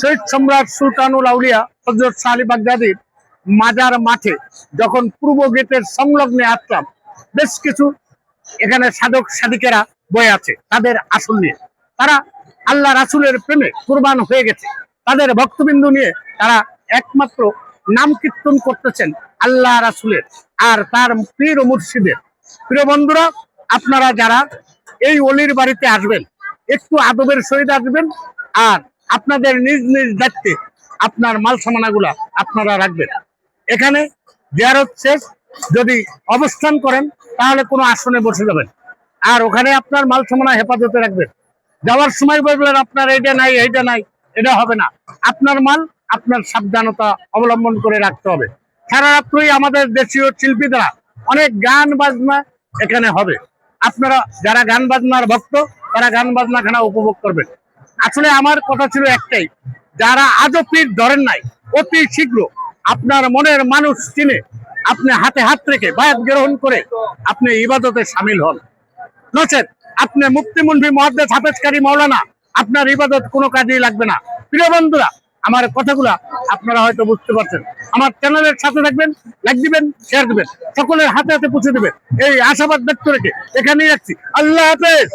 শহীদ সম্রাট সুলতানুল আউলিয়া হজরত শাহ বাগদাদির মাজার মাঠে যখন পূর্ব গেটের সংলগ্নে আসলাম, বেশ কিছু এখানে সাধক সাধিকেরা বয়ে আছে তাদের আসল নিয়ে। তারা আল্লাহ রাসুলের প্রেমে কুরবান হয়ে গেছে। তাদের ভক্তবিন্দু নিয়ে তারা একমাত্র নাম কীর্তন করতেছেন আল্লাহ রাসুলের আর তার পীর ও মুর্শিদের। প্রিয় বন্ধুরা, আপনারা যারা এই অলির বাড়িতে আসবেন, একটু আদবের সহিত আসবেন আর আপনাদের নিজ নিজ দায়িত্বে আপনার মাল সামানাগুলা আপনারা রাখবেন। এখানে জিয়ারত শেষ। যদি অবস্থান করেন, তাহলে কোনো আসনে বসে যাবেন। আর ওখানে আপনার মাল সামানা হেফাজতে রাখবেন। যাওয়ার সময় বলবেন, আপনার এইটা নাই এইটা নাই, এটা হবে না। আপনার মাল, আপনার সাবধানতা অবলম্বন করে রাখতে হবে। সারা রাত্রই আমাদের দেশীয় শিল্পী দ্বারা অনেক গান বাজনা এখানে হবে। আপনারা যারা গান বাজনার ভক্ত, তারা গান বাজনাখানা উপভোগ করবেন। আসলে আমার কথা ছিল একটাই, যারা আজও পীর ধরেন নাই অতি শীঘ্র আপনার মনের মানুষ চিনে, আপনি হাতে হাত রেখে বায়াত গ্রহণ করে আপনি ইবাদতে সামিল হন। নচেত আপনি মুক্তিমন্ত্রী মহাদ্দেশ হাফেজকারী মৌলানা আপনার ইবাদত কোনো কাজেই লাগবে না। প্রিয় বন্ধুরা, আমার কথাগুলা আপনারা হয়তো বুঝতে পারছেন। আমার চ্যানেলের সাথে থাকবেন, লাইক দিবেন শেয়ার দিবেন, সকলের হাতে হাতে পৌঁছে দিবেন। এই আশাবাদ ব্যক্ত রেখে এখানেই রাখছি। আল্লাহ হাফেজ!